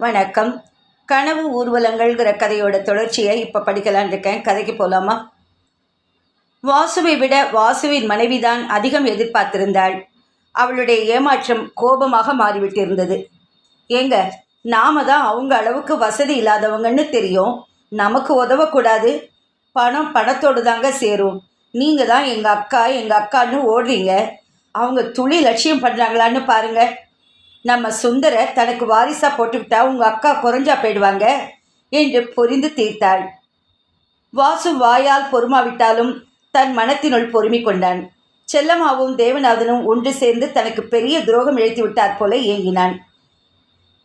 வணக்கம். கனவு ஊர்வலங்கள்ங்கிற கதையோட தொடர்ச்சியை இப்போ படிக்கலான் இருக்கேன். கதைக்கு போகலாமா வாசுவை விட வாசுவின் மனைவிதான் அதிகம் எதிர்பார்த்திருந்தாள். அவளுடைய ஏமாற்றம் கோபமாக மாறிவிட்டிருந்தது. ஏங்க நாம தான் அவங்க அளவுக்கு வசதி இல்லாதவங்கன்னு தெரியும். நமக்கு உதவக்கூடாது. பணம் பணத்தோடு தாங்க சேரும். நீங்கள் தான் எங்கள் அக்கா எங்கள் அக்கான்னு ஓடுறீங்க. அவங்க துளி லட்சியம் பண்ணுறாங்களான்னு பாருங்கள் நம்ம சுந்தர தனக்கு வாரிசா போட்டுக்கிட்டா உங்கள் அக்கா குறைஞ்சா போயிடுவாங்க என்று புரிந்து தீர்த்தாள். வாசு வாயால் பொறுமாவிட்டாலும் தன் மனத்தினுள் பொறுமை கொண்டான். செல்லம்மாவும் தேவநாதனும் ஒன்று சேர்ந்து தனக்கு பெரிய துரோகம் இழைத்து விட்டார் போல ஏங்கினான்.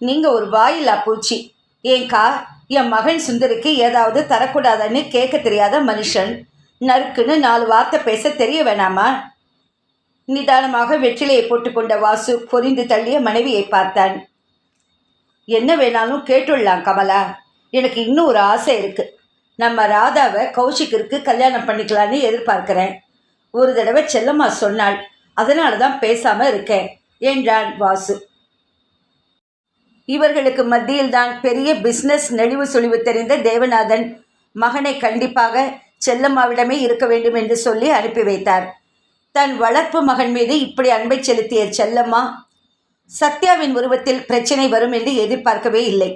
நீங்கள் ஒரு வாயில்லா பூச்சி. ஏங்கா என் மகன் சுந்தருக்கு ஏதாவது தரக்கூடாதுன்னு கேட்க தெரியாத மனுஷன். நறுக்குன்னு நாலு வார்த்தை பேச தெரிய வேணாமா? நிதானமாக வெற்றிலையை போட்டுக்கொண்ட வாசு பொரிந்து தள்ளிய மனைவியை பார்த்தான். என்ன வேணாலும் கேட்டுடலாம் கமலா. எனக்கு இன்னும் ஒரு ஆசை இருக்கு. நம்ம ராதாவை கௌஷிக்கிற்கு கல்யாணம் பண்ணிக்கலான்னு எதிர்பார்க்கிறேன். ஒரு தடவை செல்லம்மா சொன்னாள் அதனால தான் பேசாம இருக்கேன் என்றான் வாசு. இவர்களுக்கு மத்தியில்தான் பெரிய பிஸ்னஸ் நெளிவு சுழிவு தெரிந்த தேவநாதன் மகனை கண்டிப்பாக செல்லம்மாவிடமே இருக்க வேண்டும் என்று சொல்லி அனுப்பி வைத்தார். தன் வளர்ப்பு மகன் மீது இப்படி அன்பை செலுத்திய செல்லம்மா சத்யாவின் உருவத்தில் பிரச்சனை வரும் என்று எதிர்பார்க்கவே இல்லை.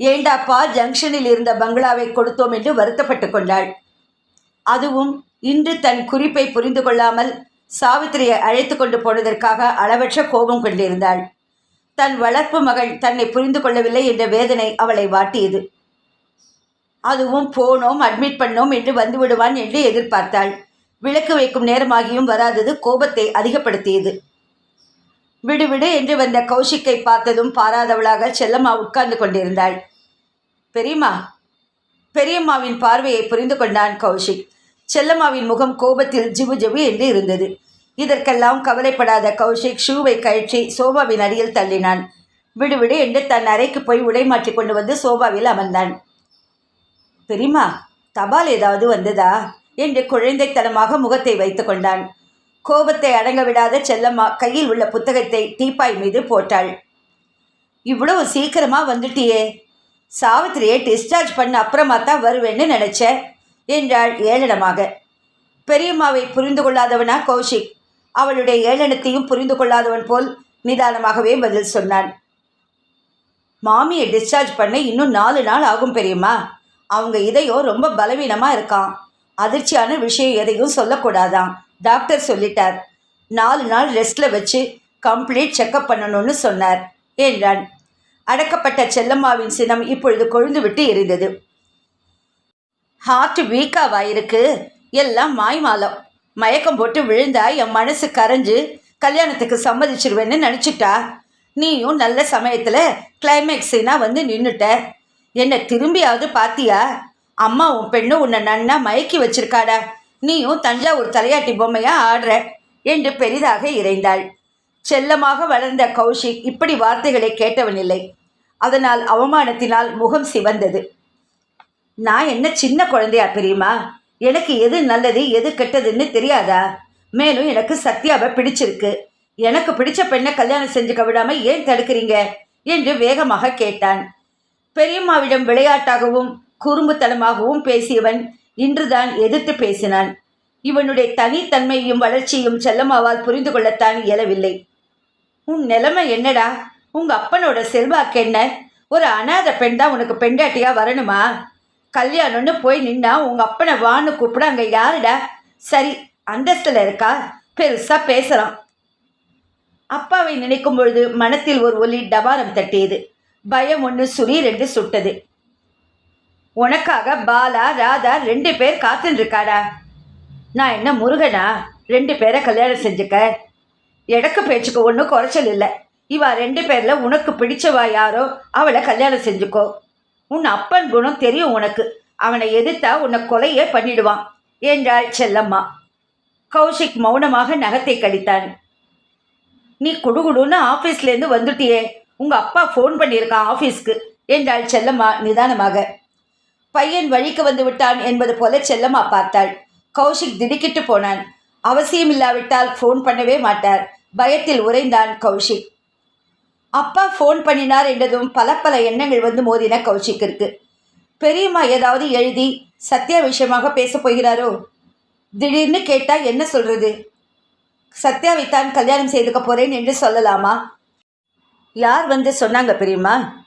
ஏண்டாப்பா ஜங்ஷனில் இருந்த பங்களாவை கொடுத்தோம் என்று வருத்தப்பட்டு கொண்டாள். அதுவும் இன்று தன் குறிப்பை புரிந்து கொள்ளாமல் சாவித்திரியை அழைத்து கொண்டு போனதற்காக அளவற்ற கோபம் கொண்டிருந்தாள். தன் வளர்ப்பு மகள் தன்னை புரிந்து கொள்ளவில்லை என்ற வேதனை அவளை வாட்டியது. அதுவும் போனோம் அட்மிட் பண்ணோம் என்று வந்து விடுவான் என்று எதிர்பார்த்தாள். விளக்கு வைக்கும் நேரமாகியும் வராதது கோபத்தை அதிகப்படுத்தியது. விடுவிடு என்று வந்த கௌஷிக்கை பார்த்ததும் பாராதவளாக செல்லம்மா உட்கார்ந்து கொண்டிருந்தாள். பெரியம்மா பெரியம்மாவின் பார்வையை புரிந்து கொண்டான் கௌஷிக். செல்லம்மாவின் முகம் கோபத்தில் ஜிவு ஜிவு என்று இருந்தது. இதற்கெல்லாம் கவலைப்படாத கௌஷிக் ஷூவை கழற்றி சோபாவின் அடியில் தள்ளினான். விடுவிடு என்று தன் அறைக்கு போய் உடை மாற்றி கொண்டு வந்து சோபாவில் அமர்ந்தான். பெரியம்மா தபால் ஏதாவது வந்ததா? என்று குழந்தைத்தனமாக முகத்தை வைத்து கொண்டான். கோபத்தை அடங்க விடாத செல்லம்மா கையில் உள்ள புத்தகத்தை டீப்பாய் மீது போட்டாள். இவ்வளவு சீக்கிரமா வந்துட்டியே. சாவித்திரியை டிஸ்சார்ஜ் பண்ண அப்புறமா தான் வருவேன்னு நினச்சேன் என்றாள் ஏளனமாக. பெரியம்மாவை புரிந்து கொள்ளாதவனா கௌஷிக்? அவளுடைய ஏளனத்தையும் புரிந்து கொள்ளாதவன் போல் நிதானமாகவே பதில் சொன்னான். மாமியை டிஸ்சார்ஜ் பண்ண இன்னும் நாலு நாள் ஆகும் பெரியம்மா. அவங்க இதயம் ரொம்ப பலவீனமாக இருக்கான் அதிர்ச்சியான விஷயம் எதையும் சொல்லக்கூடாதான் டாக்டர் சொல்லிட்டார். நாலு நாள் ரெஸ்ட்டில் வச்சு கம்ப்ளீட் செக்கப் பண்ணணும்னு சொன்னார் என்றான். அடக்கப்பட்ட செல்லம்மாவின் சினம் இப்பொழுது கொழுந்து விட்டு எரிந்தது. ஹார்ட் வீக்காவாயிருக்கு எல்லாம் மாய்மாலம். மயக்கம் போட்டு விழுந்தா என் மனசு கரைஞ்சு கல்யாணத்துக்கு சம்மதிச்சிருவேன்னு நினச்சிட்டா? நீயும் நல்ல சமயத்தில் கிளைமேக்ஸினா வந்து நின்றுட்ட என்னை திரும்பியாவது பார்த்தியா அம்மா உன் உன்னை நன்னா மயக்கி வச்சிருக்காடா. நீயும் தஞ்சாவூர் தலையாட்டி பொம்மையா ஆடுற என்று பெரிதாக இறைந்தாள். செல்லமாக வளர்ந்த கௌஷிக் இப்படி வார்த்தைகளை கேட்டவனில்லை அதனால் அவமானத்தினால் முகம் சிவந்தது. நான் என்ன சின்ன குழந்தையா பெரியமா? எனக்கு எது நல்லது எது கெட்டதுன்னு தெரியாதா? மேலும் எனக்கு சத்யாவை பிடிச்சிருக்கு. எனக்கு பிடிச்ச பெண்ணை கல்யாணம் செஞ்சுக்க விடாம ஏன் தடுக்கிறீங்க? என்று வேகமாக கேட்டான். பெரியம்மாவிடம் விளையாட்டாகவும் குறும்புத்தனமாகவும் பேசியவன் இன்றுதான் எதிர்த்து பேசினான். இவனுடைய தனித்தன்மையும் வளர்ச்சியும் செல்லம்மாவால் புரிந்து கொள்ளத்தான் இயலவில்லை. உன் நிலைமை என்னடா? உங்க அப்பனோட செல்வாக்கு என்ன? ஒரு அனாத பெண் தான் உனக்கு பெண்டாட்டியா வரணுமா? கல்யாணம்னு போய் நின்னா உங்க அப்பனை வான்னு கூப்பிட அங்க யாருடா? சரி அந்தஸ்தில் இருக்கா? பெருசா பேசுறான் அப்பாவை நினைக்கும் பொழுது மனத்தில் ஒரு ஒலி டபாரம் தட்டியது. பயம் ஒன்று சுரீர் என்று சுட்டது. உனக்காக பாலா ராதா ரெண்டு பேர் காத்துன்னு இருக்காடா நான் என்ன முருகனா? ரெண்டு பேரை கல்யாணம் செஞ்சுக்க? எடக்கு பேச்சுக்கு ஒன்றும் குறைச்சல் இல்லை. இவா ரெண்டு பேரில் உனக்கு பிடிச்சவா யாரோ அவளை கல்யாணம் செஞ்சுக்கோ. உன் அப்பன் குணம் தெரியும் உனக்கு. அவனை எதிர்த்தா உன்னை கொலையே பண்ணிடுவான். என்றாள் செல்லம்மா. கௌஷிக் மௌனமாக நகத்தை கடித்தான். நீ குடுகுடுன்னு ஆஃபீஸ்லேருந்து வந்துட்டியே. உங்கள் அப்பா ஃபோன் பண்ணியிருக்கான் ஆஃபீஸ்க்கு என்றாள் செல்லம்மா நிதானமாக. பையன் வழிக்கு வந்து விட்டான் என்பது போல செல்லம்மா பார்த்தாள். கௌஷிக் திடுக்கிட்டு போனான். அவசியம் இல்லாவிட்டால் ஃபோன் பண்ணவே மாட்டார். பயத்தில் உறைந்தான் கௌஷிக். அப்பா ஃபோன் பண்ணினார் என்றதும் பல பல எண்ணங்கள் வந்து மோதின கௌஷிக்கிற்கு. பெரியம்மா ஏதாவது எழுதி சத்யா விஷயமாக பேசப் போகிறாரோ? திடீர்னு கேட்டால் என்ன சொல்கிறது சத்யாவைத்தான் கல்யாணம் செய்துக்க போகிறேன் என்று சொல்லலாமா? யார் வந்து சொன்னாங்க பெரியம்மா?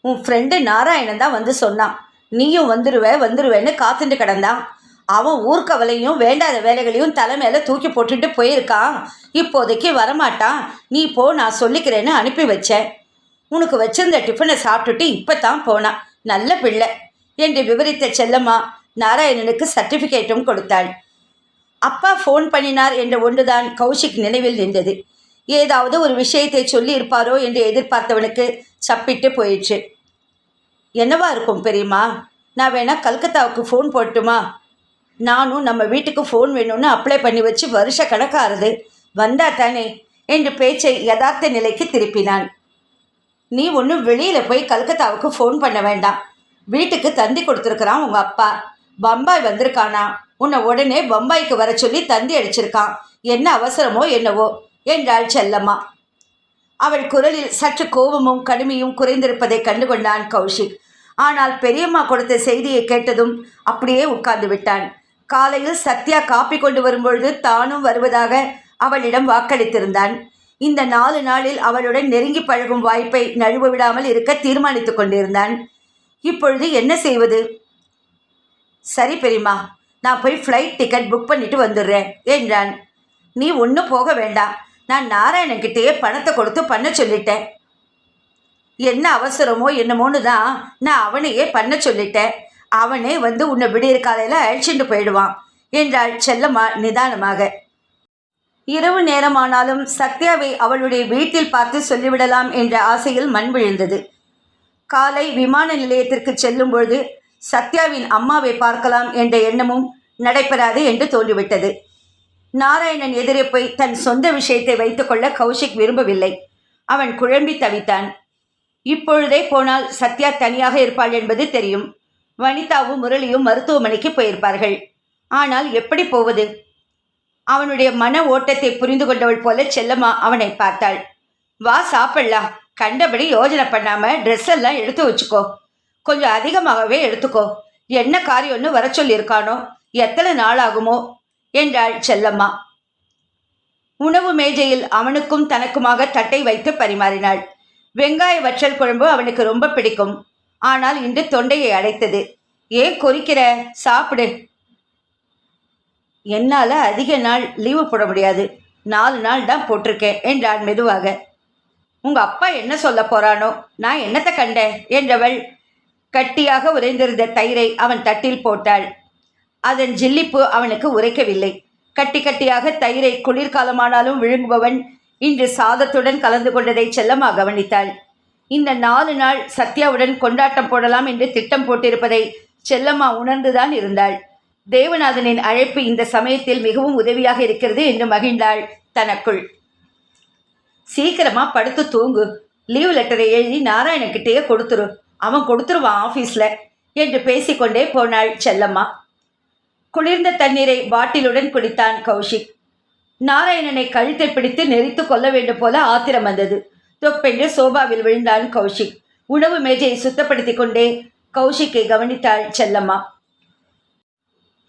உன் ஃப்ரெண்டு நாராயணன் தான் வந்து சொன்னான். நீயும் வந்துருவ வந்துருவேன்னு காத்துட்டு கிடந்தான். அவன் ஊர்க்கவலையும் வேண்டாத வேலைகளையும் தலை மேலே தூக்கி போட்டுட்டு போயிருக்கான். இப்போதைக்கு வரமாட்டான். நீ போ நான் சொல்லிக்கிறேன்னு அனுப்பி வச்சேன். உனக்கு வச்சிருந்த டிஃபனை சாப்பிட்டுட்டு இப்போ தான் போனான் நல்ல பிள்ளை. என்று விவரித்த செல்லம்மா நாராயணனுக்கு சர்டிஃபிகேட்டும் கொடுத்தாள். அப்பா ஃபோன் பண்ணினார் என்ற ஒன்றுதான் கௌஷிக் நினைவில் நின்றது. ஏதாவது ஒரு விஷயத்தை சொல்லி இருப்பாரோ என்று எதிர்பார்த்தவனுக்கு சப்பிட்டு போயிடுச்சு என்னவா இருக்கும் பெரியம்மா? நான் வேணா கல்கத்தாவுக்கு ஃபோன் போட்டுமா நானும் நம்ம வீட்டுக்கு ஃபோன் வேணும்னு அப்ளை பண்ணி வச்சு வருஷ கணக்காகுது வந்தா தானே? என்று பேச்சை யதார்த்த நிலைக்கு திருப்பினான். நீ ஒன்றும் வெளியில் போய் கல்கத்தாவுக்கு ஃபோன் பண்ண வேண்டாம். வீட்டுக்கு தந்தி கொடுத்துருக்குறான் உங்கள் அப்பா. பம்பாய் வந்திருக்கானா? உன்னை உடனே பம்பாய்க்கு வர சொல்லி தந்தி அடிச்சிருக்கான். என்ன அவசரமோ என்னவோ? என்றாள் செல்லம்மா. அவள் குரலில் சற்று கோபமும் கடுமையும் குறைந்திருப்பதை கண்டுகொண்டான் கௌஷிக். ஆனால் பெரியம்மா கொடுத்த செய்தியை கேட்டதும் அப்படியே உட்கார்ந்து விட்டான். காலையில் சத்யா காப்பி கொண்டு வரும்பொழுது தானும் வருவதாக அவளிடம் வாக்களித்திருந்தான். இந்த நாலு நாளில் அவளுடன் நெருங்கி பழகும் வாய்ப்பை நழுவ விடாமல் இருக்க தீர்மானித்துக் கொண்டிருந்தான். இப்பொழுது என்ன செய்வது? சரி பெரியம்மா நான் போய் ஃப்ளைட் டிக்கெட் புக் பண்ணிட்டு வந்துடுறேன் என்றான். நீ ஒன்றும் போக வேண்டாம். நான் நாராயணன்கிட்டேயே பணத்தை கொடுத்து பண்ண சொல்லிட்டேன். என்ன அவசரமோ என்னமோன்னு தான் நான் அவனையே பண்ண சொல்லிட்டேன். அவனே வந்து உன்னை விடியற் காலையில் அழைச்சிட்டு போயிடுவான் என்றாள் செல்லம்மா நிதானமாக. இரவு நேரமானாலும் சத்யாவை அவளுடைய வீட்டில் பார்த்து சொல்லிவிடலாம் என்ற ஆசையில் மண் விழுந்தது. காலை விமான நிலையத்திற்கு செல்லும் பொழுது சத்யாவின் அம்மாவை பார்க்கலாம் என்ற எண்ணமும் நடைபெறாது என்று தோன்றிவிட்டது. நாராயணன் எதிரே போய் தன் சொந்த விஷயத்தை வைத்துக்கொள்ள கௌஷிக் விரும்பவில்லை. அவன் குழம்பி தவித்தான். இப்பொழுதே போனால் சத்யா தனியாக இருப்பாள் என்பது தெரியும். வனிதாவும் முரளியும் மருத்துவமனைக்கு போயிருப்பார்கள். ஆனால் எப்படி போவது? அவனுடைய மன ஓட்டத்தை புரிந்து கொண்டவள் போல செல்லம்மா அவனை பார்த்தாள். வா சாப்பிடலாம் கண்டபடி யோஜனை பண்ணாம ட்ரெஸ் எல்லாம் எடுத்து வச்சுக்கோ. கொஞ்சம் அதிகமாகவே எடுத்துக்கோ. என்ன காரியம்னு வர சொல்லியிருக்கானோ? எத்தனை நாள் ஆகுமோ என்றாள் செல்லம்மா. உணவு மேஜையில் அவனுக்கும் தனக்குமாக தட்டை வைத்து பரிமாறினாள். வெங்காய வற்றல் குழம்பு அவனுக்கு ரொம்ப பிடிக்கும். ஆனால் இன்று தொண்டையை அடைத்தது. ஏன் கொறிக்கிற சாப்பிடு. என்னால் அதிக நாள் லீவு போட முடியாது. நாலு நாள் தான் போட்டிருக்கேன் என்றான் மெதுவாக. உங்கள் அப்பா என்ன சொல்ல போறானோ நான் என்னத்தை கண்டேன்? என்றவள் கட்டியாக உறைந்திருந்த தயிரை அவன் தட்டில் போட்டாள். அதன் ஜில்லிப்பு அவனுக்கு உரைக்கவில்லை. கட்டி கட்டியாக தயிரை குளிர்காலமானாலும் விழுங்குபவன் இன்று சாதத்துடன் கலந்து கொண்டதை செல்லம்மா கவனித்தாள். இந்த நாலு நாள் சத்யாவுடன் கொண்டாட்டம் போடலாம் என்று திட்டம் போட்டிருப்பதை செல்லம்மா உணர்ந்துதான் இருந்தாள். தேவநாதனின் அழைப்பு இந்த சமயத்தில் மிகவும் உதவியாக இருக்கிறது என்று மகிழ்ந்தாள் தனக்குள். சீக்கிரமா படுத்து தூங்கு. லீவ் லெட்டரை எழுதி நாராயணக்கிட்டேயே கொடுத்துரு. அவன் கொடுத்துருவான் ஆஃபீஸில் என்று பேசிக்கொண்டே போனாள் செல்லம்மா. குளிர்ந்த தண்ணீரை பாட்டிலுடன் குடித்தான் கௌஷிக். நாராயணனை கழுத்தை பிடித்து நெறித்து கொள்ள வேண்டும் போல ஆத்திரம் வந்தது. தொப்பென்று சோபாவில் விழுந்தான் கௌஷிக். உணவு மேஜையை சுத்தப்படுத்தி கொண்டே கௌஷிக்கை கவனித்தாள் செல்லம்மா.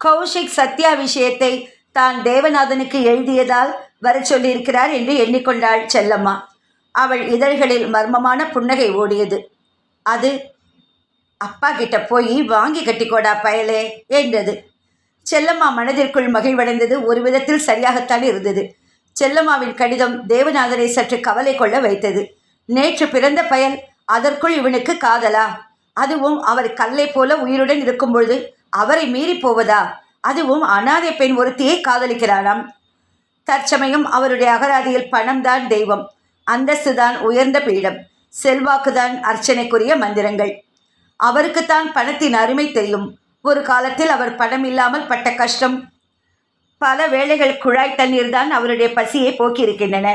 கௌஷிக் சத்யா விஷயத்தை தான் தேவநாதனுக்கு எழுதியதால் வரச் சொல்லியிருக்கிறார் என்று எண்ணிக்கொண்டாள் செல்லம்மா. அவள் இதழ்களில் மர்மமான புன்னகை ஓடியது. அது அப்பா கிட்ட போய் வாங்கி கட்டிக்கோடா பயலே என்றது. செல்லம்மா மனதிற்குள் மகிழ்வடைந்தது. ஒரு விதத்தில் சரியாகத்தான் இருந்தது. செல்லம்மாவின் கடிதம் தேவநாதனை சற்று கவலை கொள்ள வைத்தது. நேற்று பிறந்த பயல் அதற்குள் இவனுக்கு காதலா? அதுவும் அவர் கல்லை போல உயிருடன் இருக்கும் பொழுது அவரை மீறி போவதா? அதுவும் அனாதை பெண் ஒருத்தியை காதலிக்கிறானாம் தற்சமயம் அவருடைய அகராதியில் பணம்தான் தெய்வம். அந்தஸ்துதான் உயர்ந்த பீடம். செல்வாக்குதான் அர்ச்சனைக்குரிய மந்திரங்கள். அவருக்குத்தான் பணத்தின் அருமை தெரியும். ஒரு காலத்தில் அவர் பணம் இல்லாமல் பட்ட கஷ்டம். பல வேளைகள் குழாய் தண்ணீர் தான் அவருடைய பசியை போக்கியிருக்கின்றன.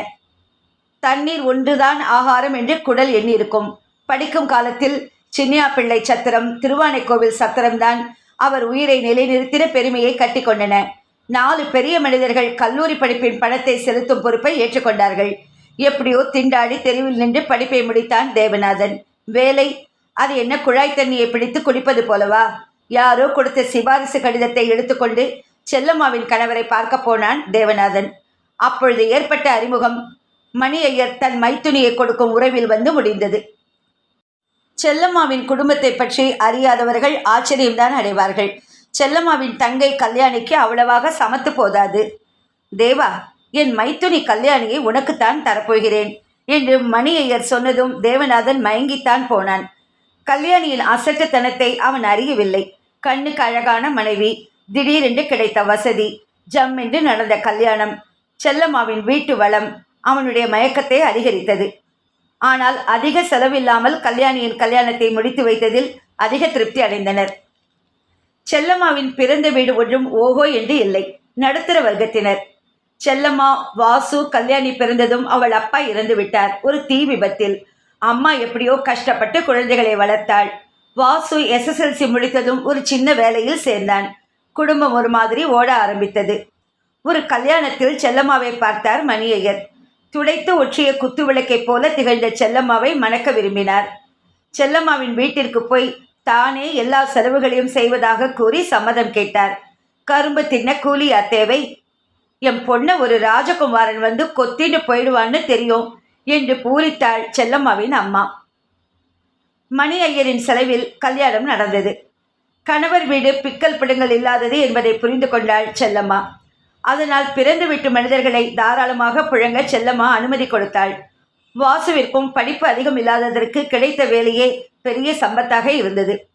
தண்ணீர் ஒன்றுதான் ஆகாரம் என்று குடல் எண்ணியிருக்கும். படிக்கும் காலத்தில் சின்னியா பிள்ளை சத்திரம் திருவானைக்கோவில் சத்திரம்தான் அவர் உயிரை நிலைநிறுத்தின பெருமையை கட்டிக்கொண்டன. நாலு பெரிய மனிதர்கள் கல்லூரி படிப்பின் பணத்தை செலுத்தும் பொறுப்பை ஏற்றுக்கொண்டார்கள். எப்படியோ திண்டாடி தெருவில் நின்று படிப்பை முடித்தான் தேவநாதன். வேலை அது என்ன குழாய் தண்ணியை பிடித்து குடிப்பது போலவா? யாரோ கொடுத்த சிபாரிசு கடிதத்தை எடுத்துக்கொண்டு செல்லம்மாவின் கணவரை பார்க்க போனான் தேவநாதன். அப்பொழுது ஏற்பட்ட அறிமுகம் மணி ஐயர் தன் மைத்துனியை கொடுக்கும் உறவில் வந்து முடிந்தது. செல்லம்மாவின் குடும்பத்தை பற்றி அறியாதவர்கள் ஆச்சரியம்தான் அடைவார்கள். செல்லம்மாவின் தங்கை கல்யாணிக்கு அவ்வளவாக சமத்து போதாது. தேவா என் மைத்துனி கல்யாணியை உனக்குத்தான் தரப்போகிறேன் என்று மணி ஐயர் சொன்னதும் தேவநாதன் மயங்கித்தான் போனான். கல்யாணியின் அசட்டுத்தனத்தை அவன் அறியவில்லை. கண்ணுக்கு அழகான மனைவி திடீரென்று கிடைத்த வசதி ஜம் என்று நடந்த கல்யாணம் செல்லம்மாவின் வீட்டு வளம் அவனுடைய மயக்கத்தை அதிகரித்தது. ஆனால் அதிக செலவில்லாமல் கல்யாணியின் கல்யாணத்தை முடித்து வைத்ததில் அதிக திருப்தி அடைந்தனர். செல்லம்மாவின் பிறந்த வீடு ஒன்றும் ஓஹோ என்று இல்லை நடுத்தர வர்க்கத்தினர். செல்லம்மா வாசு கல்யாணி பிறந்ததும் அவள் அப்பா இறந்து விட்டார் ஒரு தீ விபத்தில் அம்மா எப்படியோ கஷ்டப்பட்டு குழந்தைகளை வளர்த்தாள். வாசு எஸ்எஸ்எல்சி முடித்ததும் ஒரு சின்ன வேலையில் சேர்ந்தான். குடும்பம் ஒரு மாதிரி ஓட ஆரம்பித்தது. ஒரு கல்யாணத்தில் செல்லம்மாவை பார்த்தார் மணியையர். துடைத்து ஒற்றிய குத்து விளக்கைப் போல திகழ்ந்த செல்லம்மாவை மணக்க விரும்பினார். செல்லம்மாவின் வீட்டிற்கு போய் தானே எல்லா செலவுகளையும் செய்வதாக கூறி சம்மதம் கேட்டார். கரும்பு தின்ன கூலி அத்தேவை என் பொண்ணை ஒரு ராஜகுமாரன் வந்து கொத்தின்னு போயிடுவான்னு தெரியும். என்று பூரித்தாள் செல்லம்மாவின் அம்மா. மணி ஐயரின் செலவில் கல்யாணம் நடந்தது. கணவர் வீடு பிக்கல் பிடுங்கள் இல்லாதது என்பதை புரிந்து கொண்டாள் செல்லம்மா. அதனால் பிறந்து விட்டு மனிதர்களை தாராளமாக புழங்க செல்லம்மா அனுமதி கொடுத்தாள். வாசுவிற்கும் படிப்பு அதிகம் இல்லாததற்கு கிடைத்த வேலையே பெரிய சம்பத்தாக இருந்தது.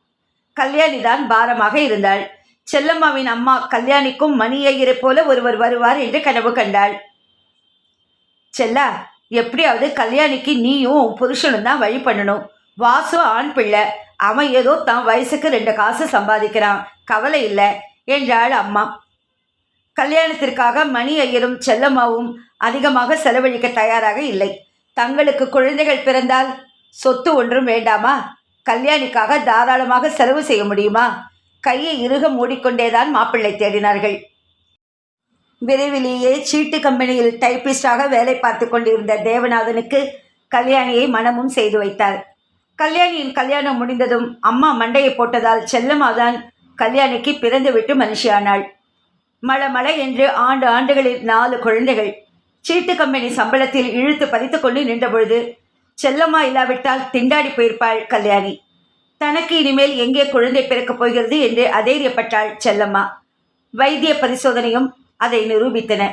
கல்யாணிதான் பாரமாக இருந்தாள். செல்லம்மாவின் அம்மா கல்யாணிக்கும் மணி ஐயரை போல ஒருவர் வருவார் என்று கனவு கண்டாள். செல்லா எப்படியாவது கல்யாணிக்கு நீயும் புருஷனும் தான் வழி பண்ணணும். வாசு ஆண் பிள்ளை. அவன் ஏதோ தான் வயசுக்கு ரெண்டு காசு சம்பாதிக்கிறான். கவலை இல்லை என்றாள் அம்மா. கல்யாணத்திற்காக மணி ஐயரும் செல்லம்மாவும் அதிகமாக செலவழிக்க தயாராக இல்லை. தங்களுக்கு குழந்தைகள் பிறந்தால் சொத்து ஒன்றும் வேண்டாமா? கல்யாணிக்காக தாராளமாக செலவு செய்ய முடியுமா? கையை இறுக மூடிக்கொண்டேதான் மாப்பிள்ளை தேடினார்கள். விரைவிலேயே சீட்டு கம்பெனியில் டைப்பிஸ்டாக வேலை பார்த்து கொண்டிருந்த தேவநாதனுக்கு கல்யாணியை மனமும் செய்து வைத்தார். கல்யாணியின் கல்யாணம் முடிந்ததும் அம்மா மண்டையை போட்டதால் செல்லம்மாதான் கல்யாணிக்கு பிறந்துவிட்டு மனுஷியானாள். மழ மழை என்று ஆண்டு ஆண்டுகளில் நாலு குழந்தைகள். சீட்டு கம்பெனி சம்பளத்தில் இழுத்து பறித்து கொண்டு நின்றபொழுது செல்லம்மா இல்லாவிட்டால் திண்டாடி போயிருப்பாள் கல்யாணி. தனக்கு இனிமேல் எங்கே குழந்தை பிறக்கப் போகிறது என்று அதேரியப்பட்டாள் செல்லம்மா. வைத்திய பரிசோதனையும் அதை நிரூபித்தன.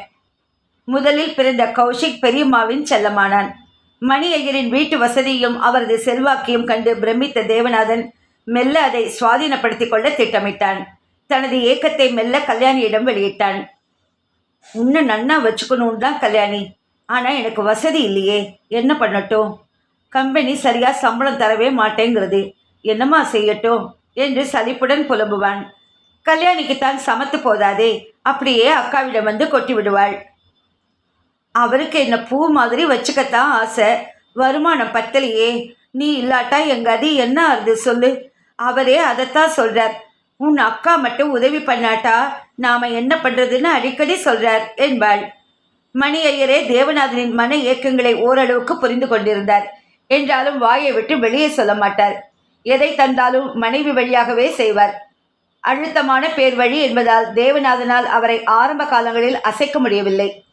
முதலில் பிறந்த கௌஷிக் பெரியம்மாவின் செல்லமானான். மணி ஐயரின் வீட்டு வசதியும் அவரது செல்வாக்கையும் கண்டு பிரமித்த தேவநாதன் மெல்ல அதை சுவாதீனப்படுத்திக் கொள்ள திட்டமிட்டான். தனது ஏக்கத்தை மெல்ல கல்யாணியிடம் வெளியிட்டான். இன்னும் நன்னா வச்சுக்கணும்னு தான் கல்யாணி. ஆனால் எனக்கு வசதி இல்லையே. என்ன பண்ணட்டும்? கம்பெனி சரியாக சம்பளம் தரவே மாட்டேங்கிறது. என்னம்மா செய்யட்டும்? என்று சலிப்புடன் புலம்புவான். கல்யாணிக்கு தான் சமத்து போதாதே. அப்படியே அக்காவிடம் வந்து கொட்டி விடுவாள். அவருக்கு என்ன பூ மாதிரி வச்சுக்கத்தான் ஆசை. வருமானம் பத்தலையே. நீ இல்லாட்டா எங்க அது என்ன ஆறுது சொல்லு. அவரே அதைத்தான் சொல்றார். உன் அக்கா மட்டும் உதவி பண்ணாட்டா நாம என்ன பண்றதுன்னு அடிக்கடி சொல்றார் என்பாள். மணி ஐயரே தேவநாதனின் மன இயக்கங்களை ஓரளவுக்கு புரிந்து கொண்டிருந்தார். என்றாலும் வாயை விட்டு வெளியே சொல்ல மாட்டார். எதை தந்தாலும் மனைவி வழியாகவே செய்வார். அழுத்தமான பேர் வழி என்பதால் தேவநாதனால் அவரை ஆரம்ப காலங்களில் அசைக்க முடியவில்லை.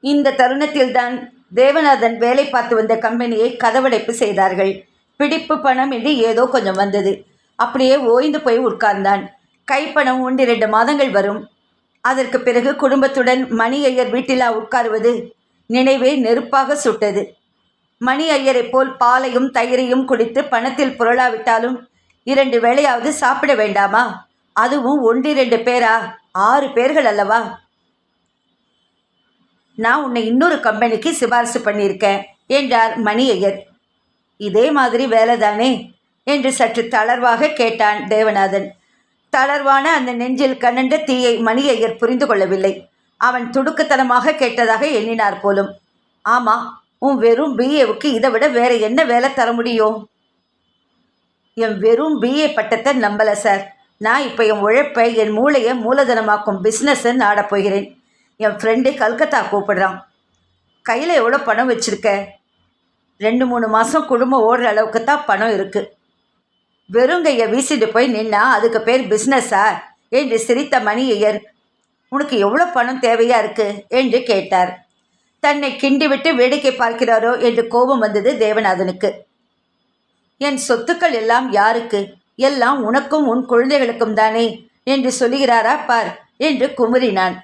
இந்த தருணத்தில்தான் தேவநாதன் வேலை பார்த்து வந்த கம்பெனியை கதவடைப்பு செய்தார்கள். பிடிப்பு பணம் என்று ஏதோ கொஞ்சம் வந்தது. அப்படியே ஓய்ந்து போய் உட்கார்ந்தான். கைப்பணம் ஒன்று இரண்டு மாதங்கள் வரும். அதற்கு பிறகு குடும்பத்துடன் மணி ஐயர் வீட்டிலா உட்காருவது நினைவே நெருப்பாக சுட்டது. மணி ஐயரைப் போல் பாலையும் தயிரையும் குடித்து பணத்தில் புரளாவிட்டாலும் இரண்டு வேளையாவது சாப்பிட வேண்டாமா? அதுவும் ஒன்றிரண்டு பேரா? ஆறு பேர்கள் அல்லவா? நான் உன்னை இன்னொரு கம்பெனிக்கு சிபாரிசு பண்ணியிருக்கேன் என்றார் மணி ஐயர் இதே மாதிரி வேலை தானே என்று சற்று தளர்வாக கேட்டான் தேவநாதன். தளர்வான அந்த நெஞ்சில் கனண்ட தீயை மணி ஐயர் புரிந்து கொள்ளவில்லை. அவன் துடுக்குத்தனமாக கேட்டதாக எண்ணினார் போலும். ஆமாம் உன் வெறும் பிஏவுக்கு இதை விட வேற என்ன வேலை தர முடியும்? என் வெறும் பிஏ பட்டத்தை நம்பலை சார். நான் இப்போ என் உழைப்பை என் மூளையை மூலதனமாக்கும் பிஸ்னஸை நாடப் போகிறேன். என் ஃப்ரெண்டு கல்கத்தா கூப்பிடுறான். கையில் எவ்வளோ பணம் வச்சுருக்க? ரெண்டு மூணு மாதம் குடும்பம் ஓடுற அளவுக்கு தான் பணம் இருக்குது வெறுங்கையை வீசிட்டு போய் நின்னா அதுக்கு பேர் பிஸ்னஸா என்று சிரித்த மணி ஐயர் உனக்கு எவ்வளோ பணம் தேவையாக இருக்குது என்று கேட்டார். தன்னை கிண்டிவிட்டு வேடிக்கை பார்க்கிறாரோ? என்று கோபம் வந்தது தேவநாதனுக்கு. என் சொத்துக்கள் எல்லாம் யாருக்கு? எல்லாம் உனக்கும் உன் குழந்தைகளுக்கும் தானே? என்று சொல்லுகிறாரா பார் என்று குமுறினான்.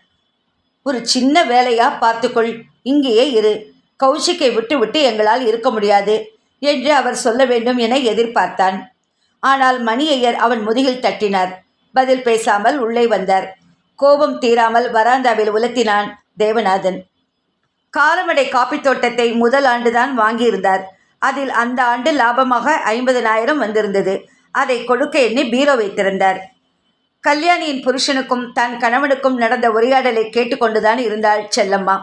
ஒரு சின்ன வேலையா பார்த்துக்கொள். இங்கேயே இரு. கௌஷிக்கை விட்டுவிட்டு எங்களால் இருக்க முடியாது என்று அவர் சொல்ல வேண்டும் என எதிர்பார்த்தான். ஆனால் மணியையர் அவன் முதுகில் தட்டினார். பதில் பேசாமல் உள்ளே வந்தார். கோபம் தீராமல் வராந்தாவில் உலர்த்தினான் தேவநாதன். காலமடை காப்பி தோட்டத்தை முதல் ஆண்டுதான் வாங்கியிருந்தார். அதில் அந்த ஆண்டு லாபமாக ஐம்பதனாயிரம் வந்திருந்தது. அதை கொடுக்க எண்ணி பீரோ வைத்திருந்தார். கல்யாணியின் புருஷனுக்கும் தன் கணவனுக்கும் நடந்த உரையாடலை கேட்டுக்கொண்டுதான் இருந்தாள் செல்லம்மா.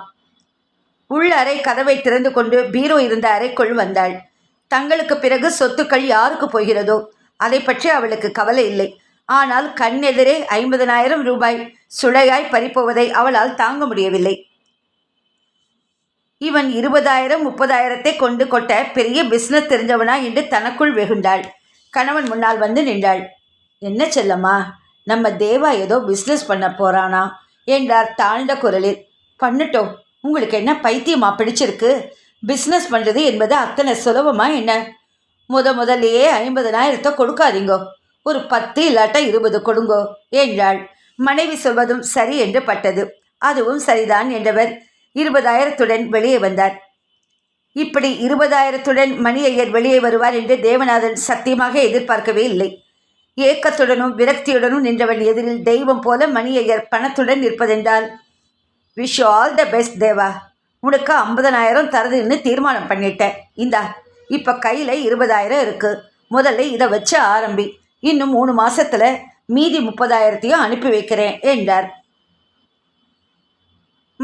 உள்ள அறை கதவை திறந்து கொண்டு பீரோ இருந்த அறைக்குள் வந்தாள். தங்களுக்கு பிறகு சொத்துக்கள் யாருக்கு போகிறதோ அதை பற்றி அவளுக்கு கவலை இல்லை. ஆனால் கண்ணெதிரே ஐம்பதனாயிரம் ரூபாய் சுளையாய் பறிப்போவதை அவளால் தாங்க முடியவில்லை. இவன் இருபதாயிரம் முப்பதாயிரத்தை கொண்டு கொட்ட பெரிய பிஸ்னஸ் தெரிஞ்சவனா என்று தனக்குள் வெகுண்டாள். கணவன் முன்னால் வந்து நின்றாள். என்ன செல்லம்மா நம்ம தேவா ஏதோ பிஸ்னஸ் பண்ண போறானா? என்றார் தாழ்ந்த குரலில். பண்ணட்டும் உங்களுக்கு என்ன பைத்தியமா பிடிச்சிருக்கு? பிஸ்னஸ் பண்ணுறது என்பது அத்தனை சுலபமா என்ன? முத முதல்லையே ஐம்பதனாயிரத்தை கொடுக்காதீங்கோ. ஒரு பத்து இல்லாட்டா இருபது கொடுங்கோ என்றாள். மனைவி சொல்வதும் சரி என்று பட்டது. அதுவும் சரிதான் என்றவர் இருபதாயிரத்துடன் வெளியே வந்தார். இப்படி இருபதாயிரத்துடன் மணி ஐயர் வெளியே வருவார் என்று தேவநாதன் சத்தியமாக எதிர்பார்க்கவே இல்லை. ஏக்கத்துடனும் விரக்தியுடனும் நின்றவன் எதிரில் தெய்வம் போல மணி ஐயர் பணத்துடன் நிற்பதென்றால் wish all the best Deva. உனக்கு ஐம்பதனாயிரம் தரதுன்னு தீர்மானம் பண்ணிட்டேன். இந்தா இப்போ கையில் இருபதாயிரம் இருக்குது முதல்ல இதை வச்சு ஆரம்பி. இன்னும் மூணு மாசத்துல மீதி முப்பதாயிரத்தையும் அனுப்பி வைக்கிறேன் என்றார்.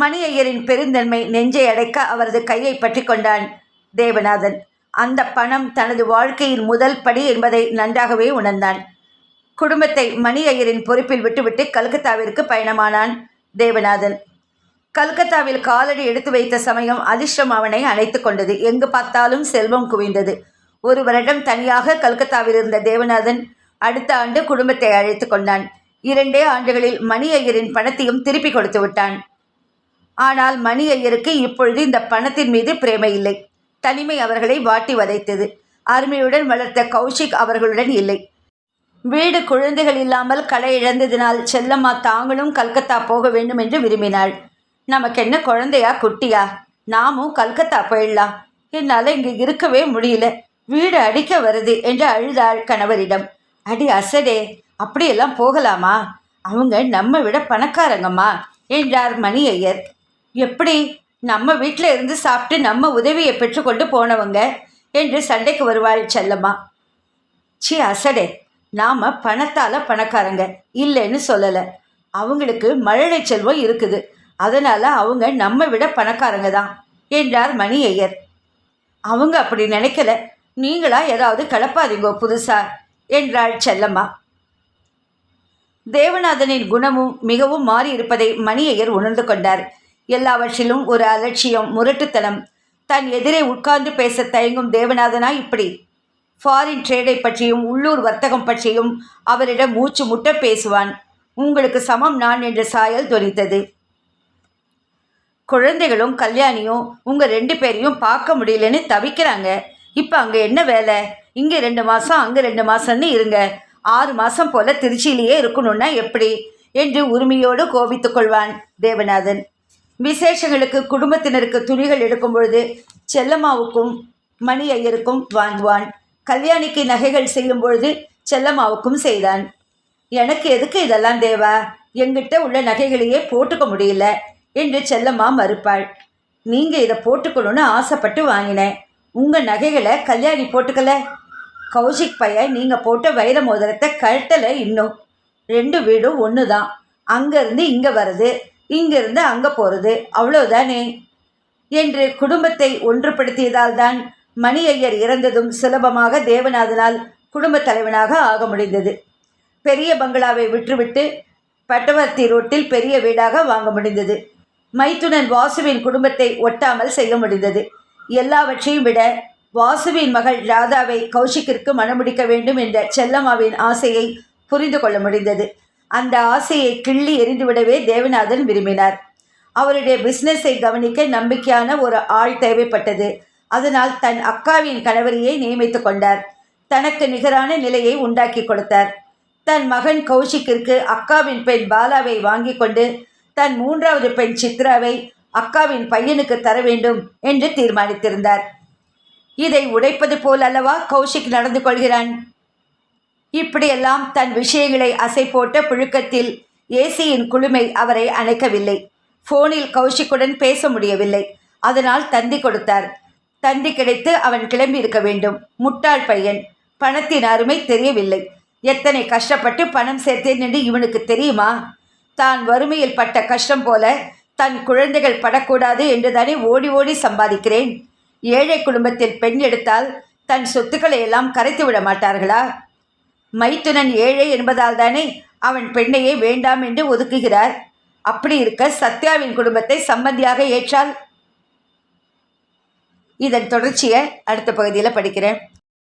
மணியையரின் பெருந்தன்மை நெஞ்சை அடைக்க அவரது கையை பற்றி கொண்டான் தேவநாதன். அந்த பணம் தனது வாழ்க்கையின் முதல் படி என்பதை நன்றாகவே உணர்ந்தான். குடும்பத்தை மணியையரின் பொறுப்பில் விட்டுவிட்டு கல்கத்தாவிற்கு பயணமானான் தேவநாதன். கல்கத்தாவில் காலடி எடுத்து வைத்த சமயம் அதிர்ஷ்டம் அவனை அணைத்து கொண்டது. எங்கு பார்த்தாலும் செல்வம் குவிந்தது. ஒரு வருடம் தனியாக கல்கத்தாவில் இருந்த தேவநாதன் அடுத்த ஆண்டு குடும்பத்தை அழைத்து கொண்டான். இரண்டே ஆண்டுகளில் மணி ஐயரின் பணத்தையும் திருப்பி கொடுத்து விட்டான். ஆனால் மணி ஐயருக்கு இப்பொழுது இந்த பணத்தின் மீது பிரேமை இல்லை. தனிமை அவர்களை வாட்டி வதைத்தது. அருமையுடன் வளர்த்த கௌஷிக் அவர்களுடன் இல்லை. வீடு குழந்தைகள் இல்லாமல் களை இழந்ததினால் செல்லம்மா தாங்களும் கல்கத்தா போக வேண்டும் என்று விரும்பினாள். நமக்கு என்ன குழந்தையா குட்டியா? நாமும் கல்கத்தா போயிடலாம். என்னால் இங்கே இருக்கவே முடியல. வீடு அடிக்க வருது என்று அழுதாள் கணவரிடம். அடி அசடே அப்படியெல்லாம் போகலாமா? அவங்க நம்ம விட பணக்காரங்கம்மா என்றார் மணி ஐயர். எப்படி நம்ம வீட்டில் இருந்து சாப்பிட்டு நம்ம உதவியை பெற்றுக்கொண்டு போனவங்க என்று சண்டைக்கு வருவாள் செல்லம்மா. சி அசடே. நாம் பணத்தால் பணக்காரங்க. இல்லைன்னு சொல்லலை. அவங்களுக்கு மழலை செல்வம் இருக்குது. அதனால் அவங்க நம்ம விட பணக்காரங்க தான் என்றார் மணி ஐயர் அவங்க அப்படி நினைக்கல. நீங்களா ஏதாவது கலப்பாதீங்கோ புதுசா என்றாள் செல்லம்மா. தேவநாதனின் குணமும் மிகவும் மாறி இருப்பதை மணி ஐயர் உணர்ந்து கொண்டார். எல்லாவற்றிலும் ஒரு அலட்சியம் முரட்டுத்தனம். தன் எதிரே உட்கார்ந்து பேச தயங்கும் தேவநாதனா இப்படி? ஃபாரின் ட்ரேடை பற்றியும் உள்ளூர் வர்த்தகம் பற்றியும் அவரிடம் மூச்சு முட்ட பேசுவான். உங்களுக்கு சமம் நான் என்ற சாயல் துரித்தது. குழந்தைகளும் கல்யாணியும் உங்கள் ரெண்டு பேரையும் பார்க்க முடியலன்னு தவிக்கிறாங்க. இப்போ அங்கே என்ன வேலை? இங்கே ரெண்டு மாதம் அங்கே ரெண்டு மாதம்னு இருங்க. ஆறு மாதம் போல் திருச்சியிலேயே இருக்கணும்னா எப்படி? என்று உரிமையோடு கோபித்துக் கொள்வான் தேவநாதன். விசேஷங்களுக்கு குடும்பத்தினருக்கு துணிகள் எடுக்கும் பொழுது செல்லம்மாவுக்கும் மணி ஐயருக்கும் வாங்குவான். கல்யாணிக்கு நகைகள் செய்யும் பொழுது செல்லம்மாவுக்கும் செய்தான். எனக்கு எதுக்கு இதெல்லாம் தேவா? எங்கிட்ட உள்ள நகைகளையே போட்டுக்க முடியல என்று செல்லம்மா மறுப்பாள். நீங்கள் இதை போட்டுக்கணும்னு ஆசைப்பட்டு வாங்கினேன். உங்கள் நகைகளை கல்யாணி போட்டுக்கல. கௌஷிக் பையன் நீங்கள் போட்ட வைர மோதிரத்தை கழட்டலை இன்னும். ரெண்டு வீடும் ஒன்று தான் அங்கேருந்து இங்கே வர்றது இங்கிருந்து அங்கே போகிறது அவ்வளோதானே என்று குடும்பத்தை ஒன்றுபடுத்தியதால் தான் மணி ஐயர் இறந்ததும் சுலபமாக தேவநாதனால் குடும்பத் தலைவனாக ஆக முடிந்தது. பெரிய பங்களாவை விற்றுவிட்டு பட்டவர்த்தி ரோட்டில் பெரிய வீடாக வாங்க முடிந்தது. மைத்துனன் வாசுவின் குடும்பத்தை ஒட்டாமல் செய்ய முடிந்தது. எல்லாவற்றையும் விட வாசுவின் மகள் ராதாவை கௌஷிக்கிற்கு மணமுடிக்க வேண்டும் என்ற செல்லம்மாவின் ஆசையை புரிந்து கொள்ள முடிந்தது. அந்த ஆசையை கிள்ளி எறிந்துவிடவே தேவநாதன் விரும்பினார். அவருடைய பிசினஸை கவனிக்க நம்பிக்கையான ஒரு ஆள் தேவைப்பட்டது. அதனால் தன் அக்காவின் கணவரையை நியமித்து கொண்டார். தனக்கு நிகரான நிலையை உண்டாக்கி கொடுத்தார். தன் மகன் கௌஷிக்கிற்கு அக்காவின் பெண் பாலாவை வாங்கி கொண்டு தன் மூன்றாவது பெண் சித்ராவை அக்காவின் பையனுக்கு தர வேண்டும் என்று தீர்மானித்திருந்தார். இதை உடைப்பது போல் அல்லவா கௌஷிக் நடந்து கொள்கிறான்? இப்படியெல்லாம் தன் விஷயங்களை அசை போட்ட புழுக்கத்தில் ஏசியின் குழுமை அவரை அணைக்கவில்லை. ஃபோனில் கௌஷிக்குடன் பேச முடியவில்லை. அதனால் தந்தி கொடுத்தார். தந்தி கிடைத்து அவன் கிளம்பி இருக்க வேண்டும். முட்டாள் பையன். பணத்தின் அருமை தெரியவில்லை. எத்தனை கஷ்டப்பட்டு பணம் சேர்த்தேன் என்று இவனுக்கு தெரியுமா? தான் வறுமையில் பட்ட கஷ்டம் போல தன் குழந்தைகள் படக்கூடாது என்றுதானே ஓடி ஓடி சம்பாதிக்கிறேன்? ஏழை குடும்பத்தில் பெண் எடுத்தால் தன் சொத்துக்களை எல்லாம் கரைத்து விட மாட்டார்களா? மைத்துனன் ஏழை என்பதால் தானே அவன் பெண்ணையே வேண்டாம் என்று ஒதுக்குகிறார். அப்படி இருக்க சத்யாவின் குடும்பத்தை சம்பந்தியாக ஏற்றால்? இதன் தொடர்ச்சியை அடுத்த பகுதியில் படிக்கிறேன்.